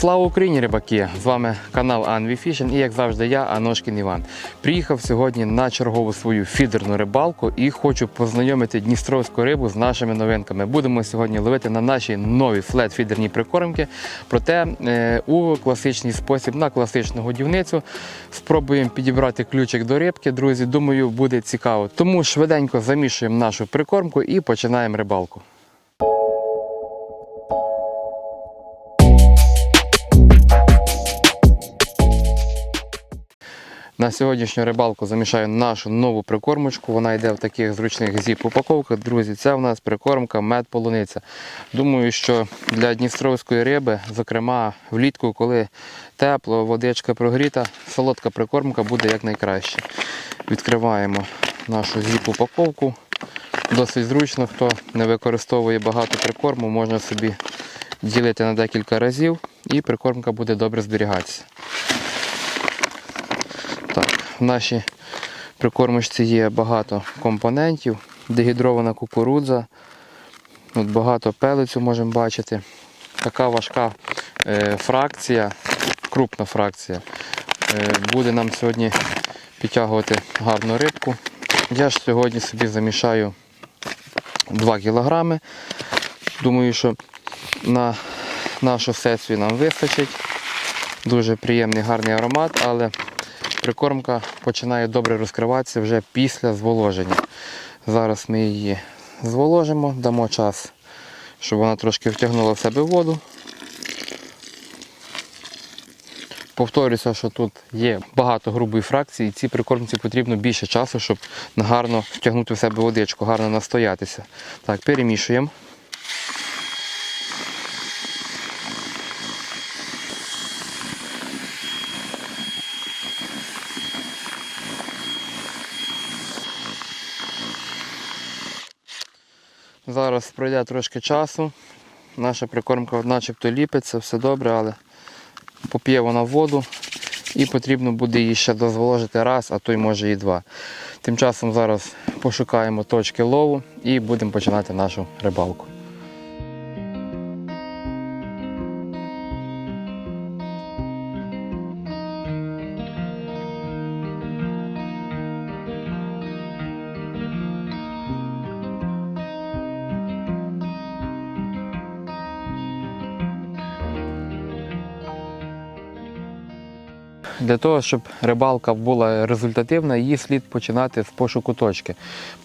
Слава Україні, рибаки! З вами канал Anvi Fishing і як завжди я, Аношкін Іван. Приїхав сьогодні на чергову свою фідерну рибалку і хочу познайомити дністровську рибу з нашими новинками. Будемо сьогодні ловити на наші нові флет-фідерні прикормки. Проте е, у класичний спосіб на класичну годівницю. Спробуємо підібрати ключик до рибки, друзі. Думаю, буде цікаво. Тому швиденько замішуємо нашу прикормку і починаємо рибалку. На сьогоднішню рибалку замішаю нашу нову прикормочку. Вона йде в таких зручних зіп-упаковках. Друзі, це в нас прикормка мед-полуниця. Думаю, що для дністровської риби, зокрема влітку, коли тепло, водичка прогріта, солодка прикормка буде якнайкраще. Відкриваємо нашу зіп-упаковку. Досить зручно, хто не використовує багато прикорму, можна собі ділити на декілька разів і прикормка буде добре зберігатися. Нашій прикормочці є багато компонентів, дегідрована кукурудза, От багато пелицю можемо бачити. Така важка е, фракція, крупна фракція. Е, буде нам сьогодні підтягувати гарну рибку. Я ж сьогодні собі замішаю 2 кілограми. Думаю, що на нашу сесію нам вистачить. Дуже приємний гарний аромат, але прикормка починає добре розкриватися вже після зволоження. Зараз ми її зволожимо, дамо час, щоб вона трошки втягнула в себе воду. Повторюся, що тут є багато грубої фракції, і цій прикормці потрібно більше часу, щоб гарно втягнути в себе водичку, гарно настоятися. Так, перемішуємо. Зараз пройде трошки часу. Наша прикормка начебто ліпиться, все добре, але поп'є вона воду і потрібно буде її ще дозволожити раз, а то й може і два. Тим часом зараз пошукаємо точки лову і будемо починати нашу рибалку. Для того, щоб рибалка була результативна, її слід починати з пошуку точки.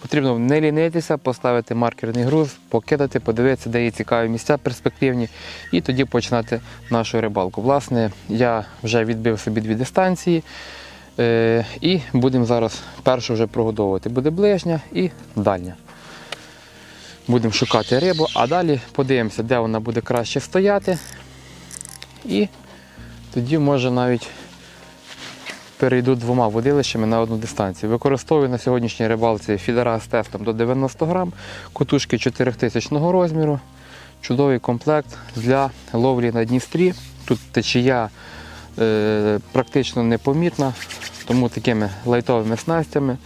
Потрібно не лінитися, поставити маркерний груз, покидати, подивитися, де є цікаві місця перспективні, і тоді починати нашу рибалку. Власне, я вже відбив собі дві дистанції. е, І будемо зараз першу вже прогодовувати. Буде ближня і дальня. Будемо шукати рибу, а далі подивимося, де вона буде краще стояти. І тоді може навіть перейду двома водилищами на одну дистанцію. Використовую на сьогоднішній рибалці фідера з тестом до 90 грам, котушки 4000 розміру. Чудовий комплект для ловлі на Дністрі. Тут течія е, практично непомітна, тому такими лайтовими снастями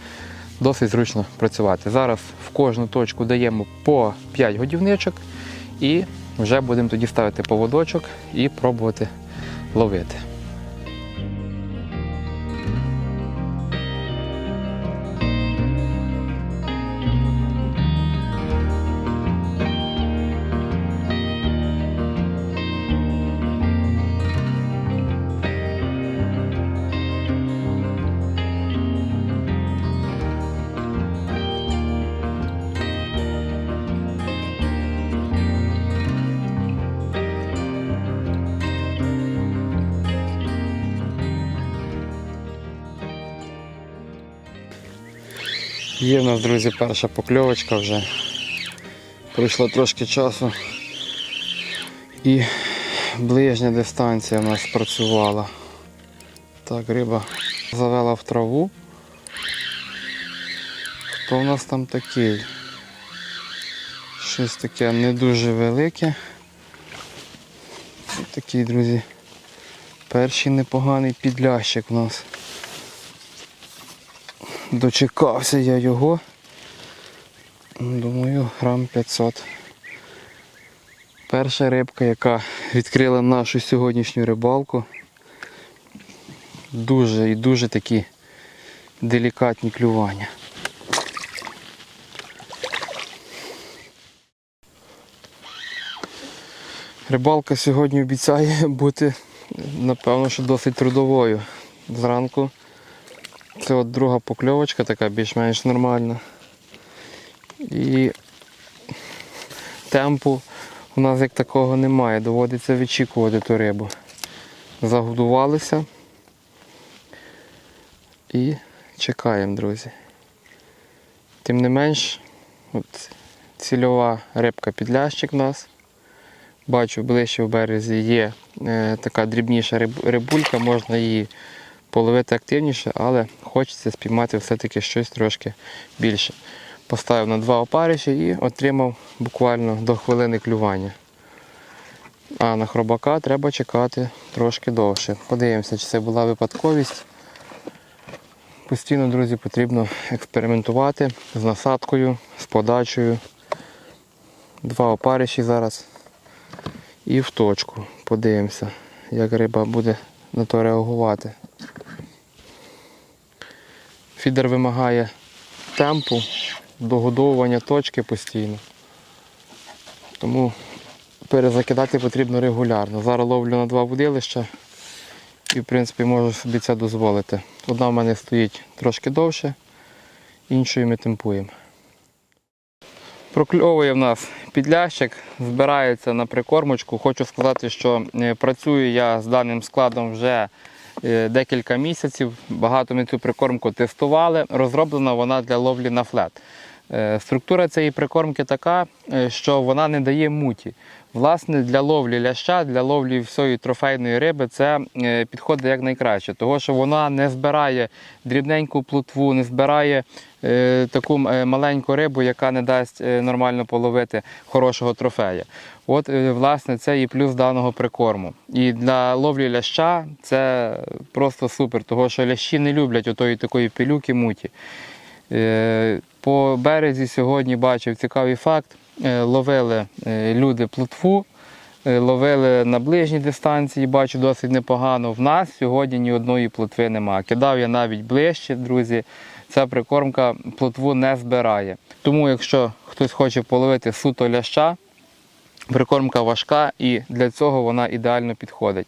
досить зручно працювати. Зараз в кожну точку даємо по 5 годівничок і вже будемо тоді ставити поводочок і пробувати ловити. Є в нас, друзі, перша покльовочка вже. Пройшло трошки часу. І ближня дистанція в нас спрацювала. Так, риба завела в траву. Хто в нас там такий? Щось таке не дуже велике. Ось такий, друзі, перший непоганий підлящик у нас. Дочекався я його. Думаю, грам 500. Перша рибка, яка відкрила нашу сьогоднішню рибалку. Дуже і дуже такі делікатні клювання. Рибалка сьогодні обіцяє бути, напевно, що досить трудовою. Зранку це от друга покльовочка така більш-менш нормальна. І темпу у нас як такого немає, доводиться відчікувати ту рибу. Загодувалися і чекаємо, друзі. Тим не менш, от цільова рибка підлящик у нас. Бачу, ближче в березі є е, така дрібніша риб- рибулька, можна її половити активніше, але хочеться спіймати все-таки щось трошки більше. Поставив на два опариші і отримав буквально до хвилини клювання. А на хробака треба чекати трошки довше. Подивимося, чи це була випадковість. Постійно, друзі, потрібно експериментувати з насадкою, з подачею. Два опариші зараз і в точку. Подивимося, як риба буде на то реагувати. Фідер вимагає темпу, догодовування точки постійно. Тому перезакидати потрібно регулярно. Зараз ловлю на два будилища і в принципі можу собі це дозволити. Одна в мене стоїть трошки довше, іншою ми темпуємо. Прокльовує в нас підлящик, збирається на прикормочку. Хочу сказати, що е, працюю я з даним складом вже декілька місяців. Багато ми цю прикормку тестували. Розроблена вона для ловлі на флет. Е, Структура цієї прикормки така, е, що вона не дає муті. Власне, для ловлі ляща, для ловлі всієї трофейної риби це е, підходить як найкраще, тому що вона не збирає дрібненьку плотву, не збирає е, таку е, маленьку рибу, яка не дасть нормально половити хорошого трофея. От, власне, це і плюс даного прикорму. І для ловлі ляща це просто супер, тому що лящі не люблять отої такої пилюки муті. По березі сьогодні бачив цікавий факт. Е, Ловили е, люди плотву, е, ловили на ближній дистанції, бачу досить непогано. В нас сьогодні ні одної плотви немає. Кидав я навіть ближче, друзі. Ця прикормка плотву не збирає. Тому, якщо хтось хоче половити суто ляща, прикормка важка і для цього вона ідеально підходить.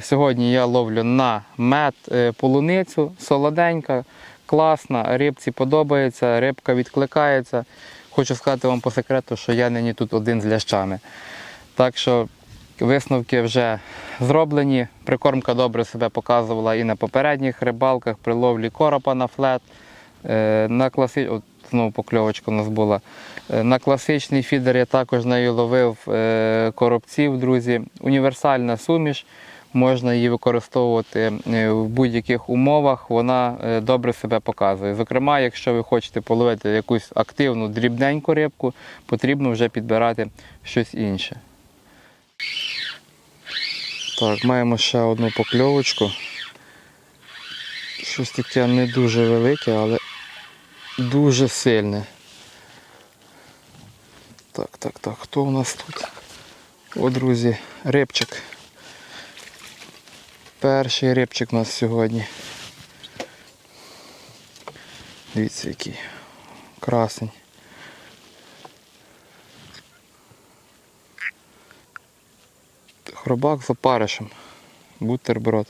Сьогодні я ловлю на мед полуницю, солоденька, класна, рибці подобається, рибка відкликається. Хочу сказати вам по секрету, що я нині тут один з лящами. Так що висновки вже зроблені. Прикормка добре себе показувала і на попередніх рибалках при ловлі коропа на флет. Е, На класи... От знову покльовочка у нас була. Е, На класичний фідер я також нею ловив е, коробців, друзі. Універсальна суміш. Можна її використовувати е, в будь-яких умовах, вона е, добре себе показує. Зокрема, якщо ви хочете половити якусь активну дрібненьку рибку, потрібно вже підбирати щось інше. Так, маємо ще одну покльовочку. Щось таке не дуже велике, але дуже сильне. Так, так, так, хто у нас тут? О, друзі, рибчик. Перший рибчик у нас сьогодні. Дивіться, який красень. Хробак з опаришем. Бутерброд.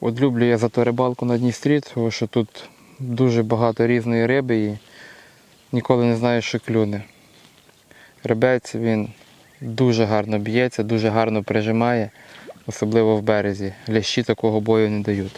От люблю я за ту рибалку на Дністрі, тому що тут дуже багато різної риби і ніколи не знаєш, що клюне. Рибець він дуже гарно б'ється, дуже гарно прижимає, особливо в березі. Лящі такого бою не дають.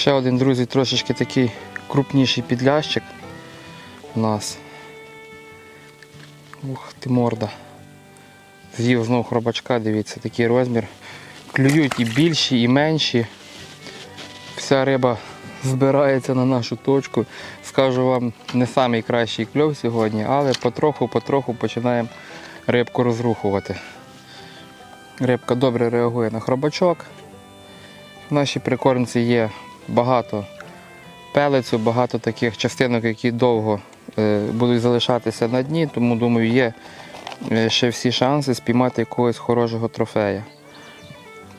Ще один, друзі, трошечки такий крупніший підлящик у нас. Ух ти морда. З'їв знову хробачка, дивіться, такий розмір. Клюють і більші, і менші. вся риба збирається на нашу точку. Скажу вам, не найкращий кльов сьогодні, але потроху-потроху починаємо рибку розрухувати. Рибка добре реагує на хробачок. В нашій прикормці є багато пелецю, багато таких частинок, які довго е, будуть залишатися на дні, тому думаю, є е, ще всі шанси спіймати якогось хорошого трофея.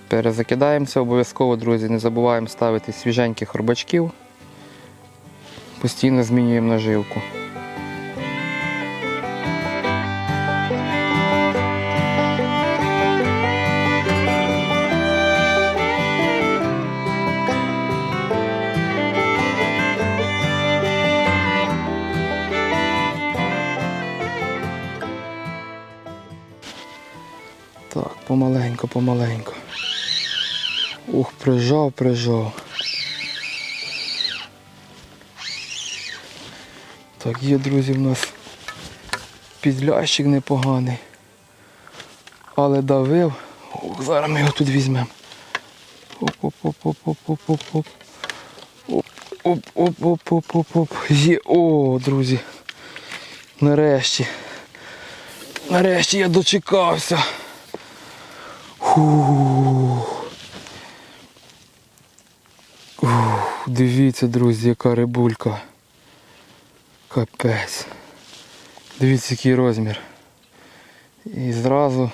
Перезакидаємося обов'язково, друзі, не забуваємо ставити свіженьких робачків. Постійно змінюємо наживку. Помаленько. Ух, прижав, прижав. Так, є, друзі, в нас підлящик непоганий. Але давив. Ух, зараз ми його тут візьмемо. Оп-оп-оп-оп-оп-оп-оп. Оп-оп-оп-оп-оп-оп. Є. О, друзі. Нарешті. Нарешті я дочекався. Фух. Ух, дивіться, друзі, яка рибулька. Капець. Дивіться, який розмір. І зразу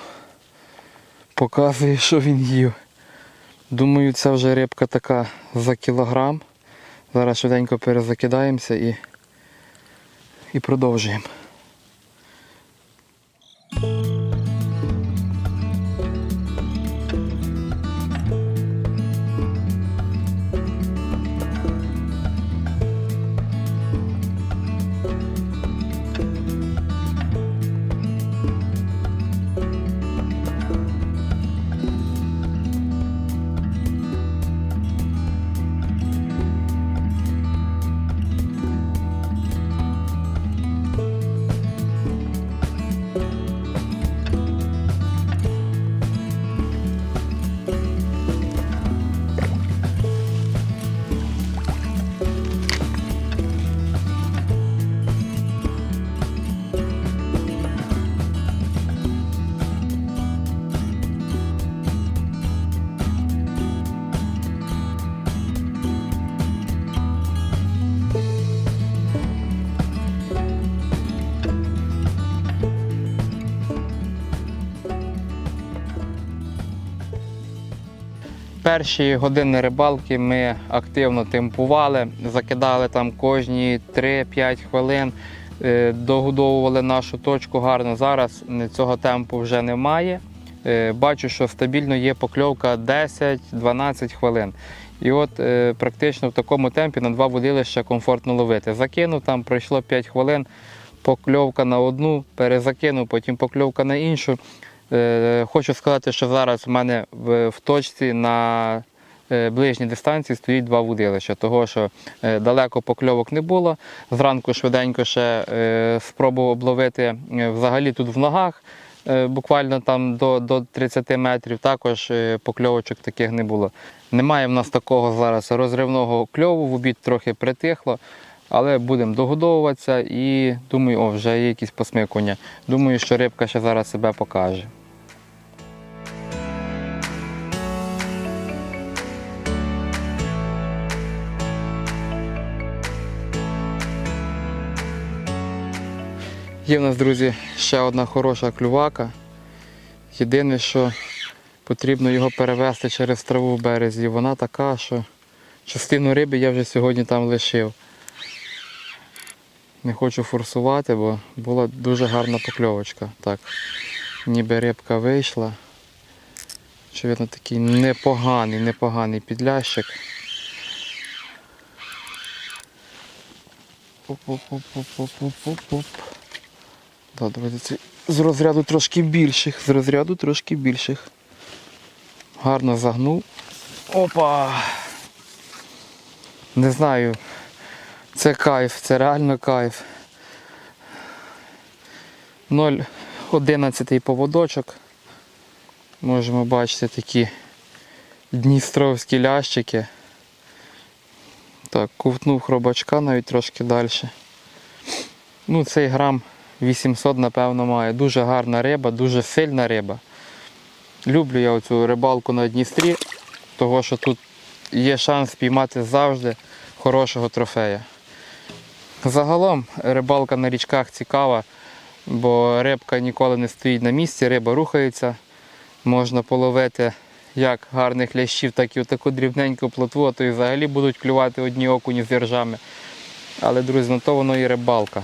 показує, що він їв. Думаю, це вже рибка така за кілограм. Зараз швиденько перезакидаємося і, і продовжуємо. Перші години рибалки ми активно темпували, закидали там кожні 3-5 хвилин, е, догодовували нашу точку гарно. Зараз цього темпу вже немає. Е, Бачу, що стабільно є покльовка 10-12 хвилин. І от е, практично в такому темпі на два водилища комфортно ловити. Закинув там, пройшло 5 хвилин, покльовка на одну, перезакинув, потім покльовка на іншу. Е, Хочу сказати, що зараз в мене в, точці на е, ближній дистанції стоїть два вудилища, того що е, далеко покльовок не було. Зранку швиденько ще спробував обловити взагалі тут в ногах. Буквально там до, до 30 метрів також покльовочок таких не було. Немає в нас такого зараз розривного кльову, в обід трохи притихло, але будемо догодовуватися і думаю, о, вже є якісь посмикування. Думаю, що рибка ще зараз себе покаже. Є в нас, друзі, ще одна хороша клювака. Єдине, що потрібно його перевести через траву в березі. Вона така, що частину риби я вже сьогодні там лишив. Не хочу форсувати, бо була дуже гарна покльовочка. Так, ніби рибка вийшла. Очевидно, такий непоганий, непоганий підлящик. Оп-оп-оп-оп-оп-оп-оп. Да, давайте це з розряду трошки більших, з розряду трошки більших. Гарно загнув. Опа! Не знаю. Це кайф, це реально кайф. 0,11 поводочок. Можемо бачити такі дністровські лящики. Так, ковтнув хробачка навіть трошки далі. Ну, цей грам 800, напевно, має. Дуже гарна риба, дуже сильна риба. Люблю я оцю рибалку на Дністрі, того що тут є шанс спіймати завжди хорошого трофея. Загалом рибалка на річках цікава, бо рибка ніколи не стоїть на місці, риба рухається. Можна половити як гарних лящів, так і таку дрібненьку плотву, а то і взагалі будуть клювати одні окуні з віржами. Але, друзі, на то воно і рибалка.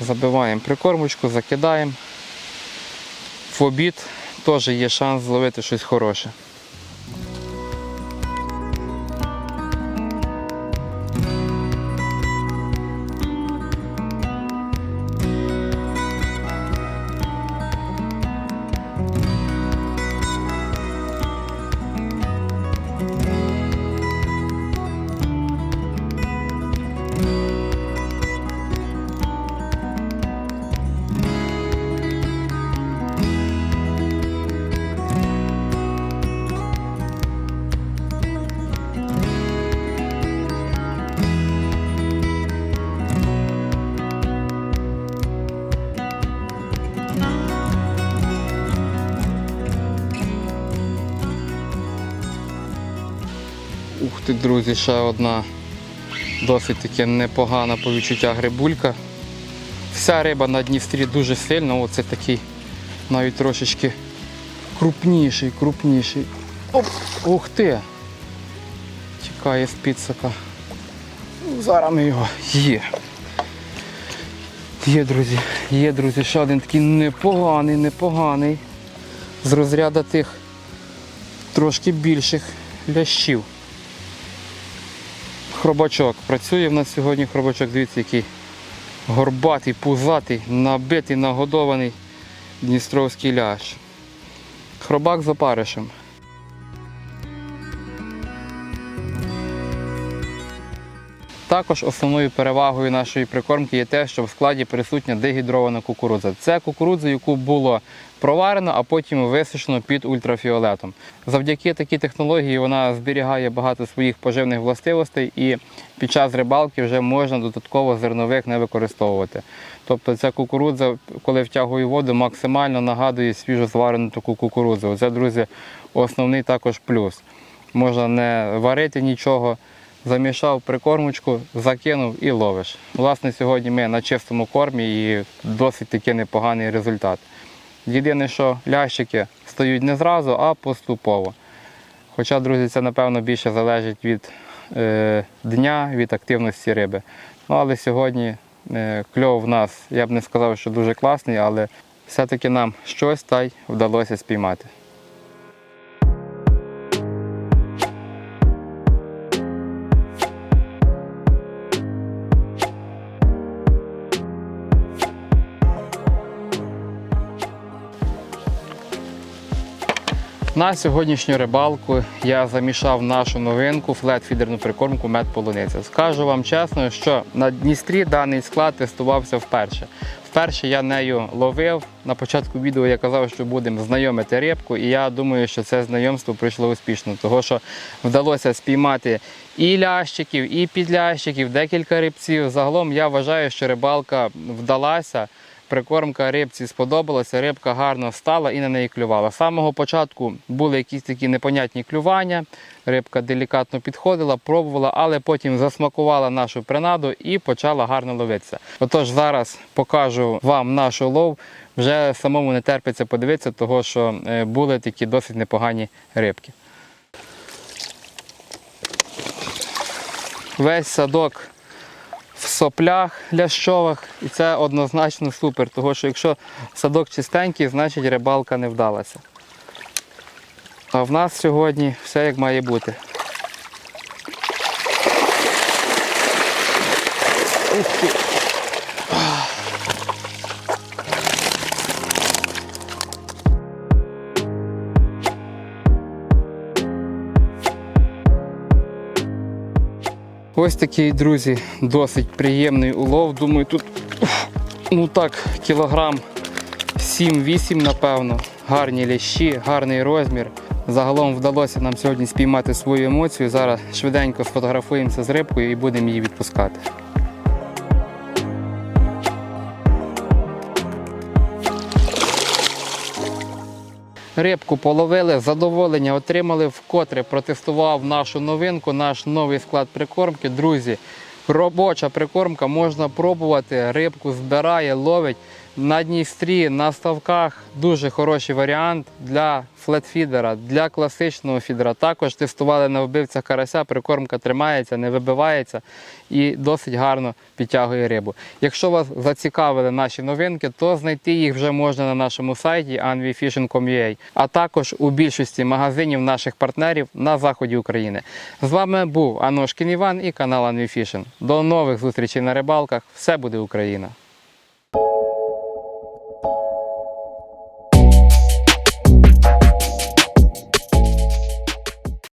Забиваємо прикормочку, закидаємо. В обід теж є шанс зловити щось хороше. Ти, друзі, ще одна досить таки непогана по відчуттях грибулька. Вся риба на Дністрі дуже сильна, оце такий навіть трошечки крупніший, крупніший. Оп, ух ти! Тікає з підсака. Ну, Зараз ми його є. Є, друзі, є, друзі, ще один такий непоганий, непоганий. З розряду тих трошки більших лящів. Хробачок. Працює в нас сьогодні хробачок, дивіться, який горбатий, пузатий, набитий, нагодований дністровський ляж. Хробак з опаришем. Також основною перевагою нашої прикормки є те, що в складі присутня дегідрована кукурудза. Це кукурудза, яку було проварено, а потім висушено під ультрафіолетом. Завдяки такій технології вона зберігає багато своїх поживних властивостей і під час рибалки вже можна додатково зернових не використовувати. Тобто ця кукурудза, коли втягує воду, максимально нагадує свіжо зварену таку кукурудзу. Це, друзі, основний також плюс. Можна не варити нічого замішав прикормочку, закинув і ловиш. Власне, сьогодні ми на чистому кормі і досить таки непоганий результат. Єдине, що лящики стають не зразу, а поступово. Хоча, друзі, це напевно більше залежить від е, дня, від активності риби. Ну, але сьогодні е, кльов в нас, я б не сказав, що дуже класний, але все-таки нам щось та й вдалося спіймати. На сьогоднішню рибалку я замішав нашу новинку флет-фідерну прикормку мед полуниця. Скажу вам чесно, що на Дністрі даний склад тестувався вперше. Вперше я нею ловив. На початку відео я казав, що будемо знайомити рибку, і я думаю, що це знайомство пройшло успішно, тому що вдалося спіймати і лящиків, і підлящиків, декілька рибців. Загалом я вважаю, що рибалка вдалася. Прикормка рибці сподобалася, рибка гарно стала і на неї клювала. З самого початку були якісь такі непонятні клювання. Рибка делікатно підходила, пробувала, але потім засмакувала нашу принаду і почала гарно ловитися. Отож, зараз покажу вам наш лов. Вже самому не терпиться подивитися, того що е, були такі досить непогані рибки. Весь садок соплях лящових, і це однозначно супер, тому що якщо садок чистенький, значить рибалка не вдалася. А в нас сьогодні все як має бути. Ух ти! Ось такий, друзі, досить приємний улов. Думаю, тут ну так, кілограм 7-8, напевно. Гарні лящі, гарний розмір. Загалом вдалося нам сьогодні спіймати свою емоцію. Зараз швиденько сфотографуємося з рибкою і будемо її відпускати. Рибку половили, задоволення отримали, вкотре протестував нашу новинку, наш новий склад прикормки. Друзі, робоча прикормка, можна пробувати, рибку збирає, ловить. На Дністрі, на ставках дуже хороший варіант для флетфідера, для класичного фідера. Також тестували на вбивцях карася, прикормка тримається, не вибивається і досить гарно підтягує рибу. Якщо вас зацікавили наші новинки, то знайти їх вже можна на нашому сайті anvifishing.com.ua, а також у більшості магазинів наших партнерів на заході України. З вами був Аношкін Іван і канал Anvifishing. До нових зустрічей на рибалках. Все буде Україна!